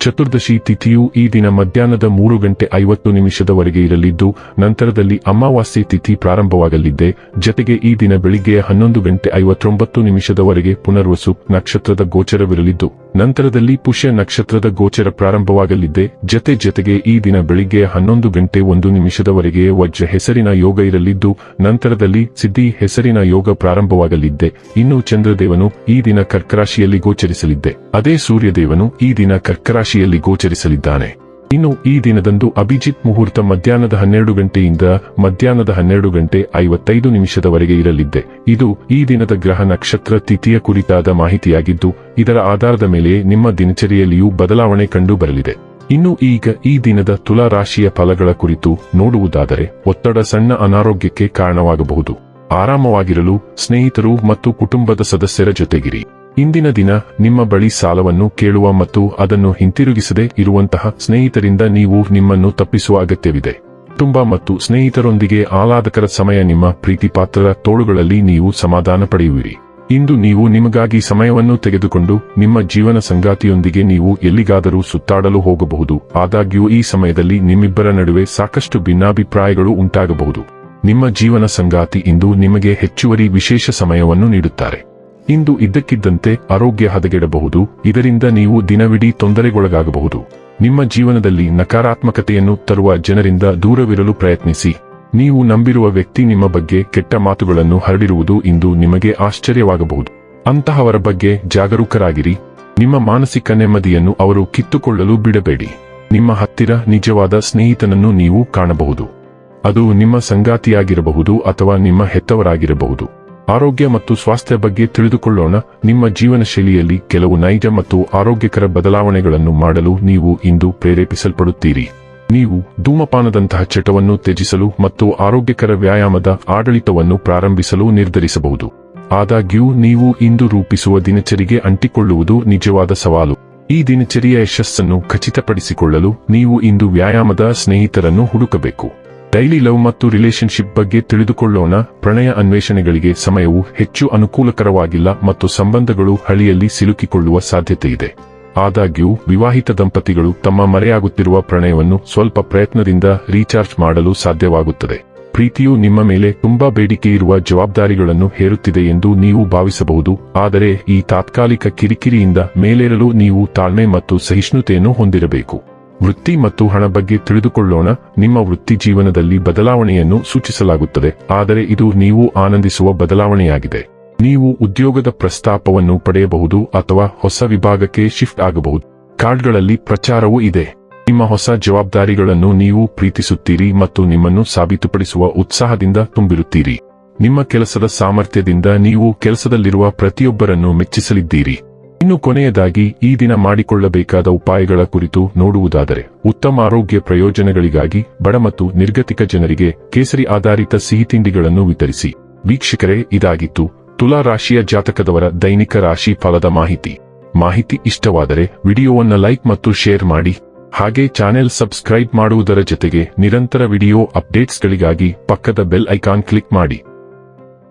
ಚತುರ್ದಶಿ ತಿಥಿಯು ಈ ದಿನ ಮಧ್ಯಾಹ್ನದ ಮೂರು ಗಂಟೆ ಐವತ್ತು ನಿಮಿಷದವರೆಗೆ ಇರಲಿದ್ದು, ನಂತರದಲ್ಲಿ ಅಮಾವಾಸ್ಯೆ ತಿಥಿ ಪ್ರಾರಂಭವಾಗಲಿದೆ. ಜತೆಗೆ ಈ ದಿನ ಬೆಳಿಗ್ಗೆಯ ಹನ್ನೊಂದು ಗಂಟೆ ಐವತ್ತೊಂಬತ್ತು ನಿಮಿಷದವರೆಗೆ ಪುನರ್ವಸು ನಕ್ಷತ್ರದ ಗೋಚರವಿರಲಿದ್ದು ನಂತರದಲ್ಲಿ ಪುಷ್ಯ ನಕ್ಷತ್ರದ ಗೋಚರ ಪ್ರಾರಂಭವಾಗಲಿದ್ದೆ ಜತೆ ಜತೆಗೆ ಈ ದಿನ ಬೆಳಿಗ್ಗೆ ಹನ್ನೊಂದು ಗಂಟೆ ಒಂದು ನಿಮಿಷದವರೆಗೆ ವಜ್ರ ಹೆಸರಿನ ಯೋಗ ಇರಲಿದ್ದು, ನಂತರದಲ್ಲಿ ಸಿದ್ಧಿ ಹೆಸರಿನ ಯೋಗ ಪ್ರಾರಂಭವಾಗಲಿದ್ದೆ ಇನ್ನು ಚಂದ್ರದೇವನು ಈ ದಿನ ಕರ್ಕರಾಶಿಯಲ್ಲಿ ಗೋಚರಿಸಲಿದ್ದೆ ಅದೇ ಸೂರ್ಯದೇವನು ಈ ದಿನ ಕರ್ಕರಾಶಿಯಲ್ಲಿ ಗೋಚರಿಸಲಿದ್ದಾನೆ. ಇನ್ನು ಈ ದಿನದಂದು ಅಭಿಜಿತ್ ಮುಹೂರ್ತ ಮಧ್ಯಾಹ್ನದ ಹನ್ನೆರಡು ಗಂಟೆಯಿಂದ ಮಧ್ಯಾಹ್ನದ ಹನ್ನೆರಡು ಗಂಟೆ ಐವತ್ತೈದು ನಿಮಿಷದವರೆಗೆ ಇರಲಿದ್ದೆ. ಇದು ಈ ದಿನದ ಗ್ರಹ ನಕ್ಷತ್ರ ತಿಥಿಯ ಕುರಿತಾದ ಮಾಹಿತಿಯಾಗಿದ್ದು, ಇದರ ಆಧಾರದ ಮೇಲೆ ನಿಮ್ಮ ದಿನಚರಿಯಲ್ಲಿಯೂ ಬದಲಾವಣೆ ಕಂಡು ಬರಲಿದೆ ಇನ್ನು ಈಗ ಈ ದಿನದ ತುಲಾ ರಾಶಿಯ ಫಲಗಳ ಕುರಿತು ನೋಡುವುದಾದರೆ, ಒತ್ತಡ ಸಣ್ಣ ಅನಾರೋಗ್ಯಕ್ಕೆ ಕಾರಣವಾಗಬಹುದು. ಆರಾಮವಾಗಿರಲು ಸ್ನೇಹಿತರು ಮತ್ತು ಕುಟುಂಬದ ಸದಸ್ಯರ ಜೊತೆಗಿರಿ. ಇಂದಿನ ದಿನ ನಿಮ್ಮ ಬಳಿ ಸಾಲವನ್ನು ಕೇಳುವ ಮತ್ತು ಅದನ್ನು ಹಿಂತಿರುಗಿಸದೆ ಇರುವಂತಹ ಸ್ನೇಹಿತರಿಂದ ನೀವು ನಿಮ್ಮನ್ನು ತಪ್ಪಿಸುವ ಅಗತ್ಯವಿದೆ. ಕುಟುಂಬ ಮತ್ತು ಸ್ನೇಹಿತರೊಂದಿಗೆ ಆಹ್ಲಾದಕರ ಸಮಯ ನಿಮ್ಮ ಪ್ರೀತಿಪಾತ್ರರ ತೋಳುಗಳಲ್ಲಿ ನೀವು ಸಮಾಧಾನ ಪಡೆಯುವಿರಿ. ಇಂದು ನೀವು ನಿಮಗಾಗಿ ಸಮಯವನ್ನು ತೆಗೆದುಕೊಂಡು ನಿಮ್ಮ ಜೀವನ ಸಂಗಾತಿಯೊಂದಿಗೆ ನೀವು ಎಲ್ಲಿಗಾದರೂ ಸುತ್ತಾಡಲು ಹೋಗಬಹುದು. ಆದಾಗ್ಯೂ ಈ ಸಮಯದಲ್ಲಿ ನಿಮ್ಮಿಬ್ಬರ ನಡುವೆ ಸಾಕಷ್ಟು ಭಿನ್ನಾಭಿಪ್ರಾಯಗಳು ಉಂಟಾಗಬಹುದು. ನಿಮ್ಮ ಜೀವನ ಸಂಗಾತಿ ಇಂದು ನಿಮಗೆ ಹೆಚ್ಚುವರಿ ವಿಶೇಷ ಸಮಯವನ್ನು ನೀಡುತ್ತಾರೆ. ಇಂದು ಇದ್ದಕ್ಕಿದ್ದಂತೆ ಆರೋಗ್ಯ ಹದಗೆಡಬಹುದು. ಇದರಿಂದ ನೀವು ದಿನವಿಡೀ ತೊಂದರೆಗೊಳಗಾಗಬಹುದು. ನಿಮ್ಮ ಜೀವನದಲ್ಲಿ ನಕಾರಾತ್ಮಕತೆಯನ್ನು ತರುವ ಜನರಿಂದ ದೂರವಿರಲು ಪ್ರಯತ್ನಿಸಿ. ನೀವು ನಂಬಿರುವ ವ್ಯಕ್ತಿ ನಿಮ್ಮ ಬಗ್ಗೆ ಕೆಟ್ಟ ಮಾತುಗಳನ್ನು ಹರಡಿರುವುದು ಇಂದು ನಿಮಗೆ ಆಶ್ಚರ್ಯವಾಗಬಹುದು. ಅಂತಹವರ ಬಗ್ಗೆ ಜಾಗರೂಕರಾಗಿರಿ. ನಿಮ್ಮ ಮಾನಸಿಕ ನೆಮ್ಮದಿಯನ್ನು ಅವರು ಕಿತ್ತುಕೊಳ್ಳಲು ಬಿಡಬೇಡಿ. ನಿಮ್ಮ ಹತ್ತಿರ ನಿಜವಾದ ಸ್ನೇಹಿತನನ್ನು ನೀವು ಕಾಣಬಹುದು. ಅದು ನಿಮ್ಮ ಸಂಗಾತಿಯಾಗಿರಬಹುದು ಅಥವಾ ನಿಮ್ಮ ಹೆತ್ತವರಾಗಿರಬಹುದು. ಆರೋಗ್ಯ ಮತ್ತು ಸ್ವಾಸ್ಥ್ಯ ಬಗ್ಗೆ ತಿಳಿದುಕೊಳ್ಳೋಣ. ನಿಮ್ಮ ಜೀವನ ಶೈಲಿಯಲ್ಲಿ ಕೆಲವು ನೈಜ ಮತ್ತು ಆರೋಗ್ಯಕರ ಬದಲಾವಣೆಗಳನ್ನು ಮಾಡಲು ನೀವು ಇಂದು ಪ್ರೇರೇಪಿಸಲ್ಪಡುತ್ತೀರಿ. ನೀವು ಧೂಮಪಾನದಂತಹ ಚಟವನ್ನು ತ್ಯಜಿಸಲು ಮತ್ತು ಆರೋಗ್ಯಕರ ವ್ಯಾಯಾಮದ ಆಡಳಿತವನ್ನು ಪ್ರಾರಂಭಿಸಲು ನಿರ್ಧರಿಸಬಹುದು. ಆದಾಗ್ಯೂ, ನೀವು ಇಂದು ರೂಪಿಸುವ ದಿನಚರಿಗೆ ಅಂಟಿಕೊಳ್ಳುವುದು ನಿಜವಾದ ಸವಾಲು. ಈ ದಿನಚರಿಯ ಯಶಸ್ಸನ್ನು ಖಚಿತಪಡಿಸಿಕೊಳ್ಳಲು ನೀವು ಇಂದು ವ್ಯಾಯಾಮದ ಸ್ನೇಹಿತರನ್ನು ಹುಡುಕಬೇಕು. ಡೈಲಿ ಲವ್ ಮತ್ತು ರಿಲೇಶನ್ಶಿಪ್ ಬಗ್ಗೆ ತಿಳಿದುಕೊಳ್ಳೋಣ. ಪ್ರಣಯ ಅನ್ವೇಷಣೆಗಳಿಗೆ ಸಮಯವು ಹೆಚ್ಚು ಅನುಕೂಲಕರವಾಗಿಲ್ಲ ಮತ್ತು ಸಂಬಂಧಗಳು ಹಳಿಯಲ್ಲಿ ಸಿಲುಕಿಕೊಳ್ಳುವ ಸಾಧ್ಯತೆಯಿದೆ ಆದಾಗ್ಯೂ, ವಿವಾಹಿತ ದಂಪತಿಗಳು ತಮ್ಮ ಮರೆಯಾಗುತ್ತಿರುವ ಪ್ರಣಯವನ್ನು ಸ್ವಲ್ಪ ಪ್ರಯತ್ನದಿಂದ ರೀಚಾರ್ಜ್ ಮಾಡಲು ಸಾಧ್ಯವಾಗುತ್ತದೆ. ಪ್ರೀತಿಯು ನಿಮ್ಮ ಮೇಲೆ ತುಂಬಾ ಬೇಡಿಕೆ ಇರುವ ಜವಾಬ್ದಾರಿಗಳನ್ನು ಹೇರುತ್ತಿದೆ ಎಂದು ನೀವು ಭಾವಿಸಬಹುದು. ಆದರೆ, ಈ ತಾತ್ಕಾಲಿಕ ಕಿರಿಕಿರಿಯಿಂದ ಮೇಲೇರಲು ನೀವು ತಾಳ್ಮೆ ಮತ್ತು ಸಹಿಷ್ಣುತೆಯನ್ನು ಹೊಂದಿರಬೇಕು. ವೃತ್ತಿ ಮತ್ತು ಹಣ ಬಗ್ಗೆ ತಿಳಿದುಕೊಳ್ಳೋಣ. ನಿಮ್ಮ ವೃತ್ತಿ ಜೀವನದಲ್ಲಿ ಬದಲಾವಣೆಯನ್ನು ಸೂಚಿಸಲಾಗುತ್ತದೆ. ಆದರೆ ಇದು ನೀವು ಆನಂದಿಸುವ ಬದಲಾವಣೆಯಾಗಿದೆ. ನೀವು ಉದ್ಯೋಗದ ಪ್ರಸ್ತಾಪವನ್ನು ಪಡೆಯಬಹುದು ಅಥವಾ ಹೊಸ ವಿಭಾಗಕ್ಕೆ ಶಿಫ್ಟ್ ಆಗಬಹುದು. ಕಾರ್ಡ್ಗಳಲ್ಲಿ ಪ್ರಚಾರವೂ ಇದೆ. ನಿಮ್ಮ ಹೊಸ ಜವಾಬ್ದಾರಿಗಳನ್ನು ನೀವು ಪ್ರೀತಿಸುತ್ತೀರಿ ಮತ್ತು ನಿಮ್ಮನ್ನು ಸಾಬೀತುಪಡಿಸುವ ಉತ್ಸಾಹದಿಂದ ತುಂಬಿರುತ್ತೀರಿ. ನಿಮ್ಮ ಕೆಲಸದ ಸಾಮರ್ಥ್ಯದಿಂದ ನೀವು ಕೆಲಸದಲ್ಲಿರುವ ಪ್ರತಿಯೊಬ್ಬರನ್ನು ಮೆಚ್ಚಿಸಲಿದ್ದೀರಿ. ಇನ್ನು ಕೊನೆಯದಾಗಿ ಈ ದಿನ ಮಾಡಿಕೊಳ್ಳಬೇಕಾದ ಉಪಾಯಗಳ ಕುರಿತು ನೋಡುವುದಾದರೆ ಉತ್ತಮ ಆರೋಗ್ಯ ಪ್ರಯೋಜನಗಳಿಗಾಗಿ ಬಡ ಮತ್ತು ನಿರ್ಗತಿಕ ಜನರಿಗೆ ಕೇಸರಿ ಆಧಾರಿತ ಸಿಹಿ ತಿಂಡಿಗಳನ್ನು ವಿತರಿಸಿ. ವೀಕ್ಷಕರೇ, ಇದಾಗಿತ್ತು ತುಲಾ ರಾಶಿಯ ಜಾತಕದವರ ದೈನಿಕ ರಾಶಿ ಫಲದ ಮಾಹಿತಿ. ಮಾಹಿತಿ ಇಷ್ಟವಾದರೆ ವಿಡಿಯೋವನ್ನ ಲೈಕ್ ಮತ್ತು ಶೇರ್ ಮಾಡಿ. ಹಾಗೆ ಚಾನೆಲ್ ಸಬ್ಸ್ಕ್ರೈಬ್ ಮಾಡುವುದರ ಜೊತೆಗೆ ನಿರಂತರ ವಿಡಿಯೋ ಅಪ್ಡೇಟ್ಸ್ಗಳಿಗಾಗಿ ಪಕ್ಕದ ಬೆಲ್ ಐಕಾನ್ ಕ್ಲಿಕ್ ಮಾಡಿ.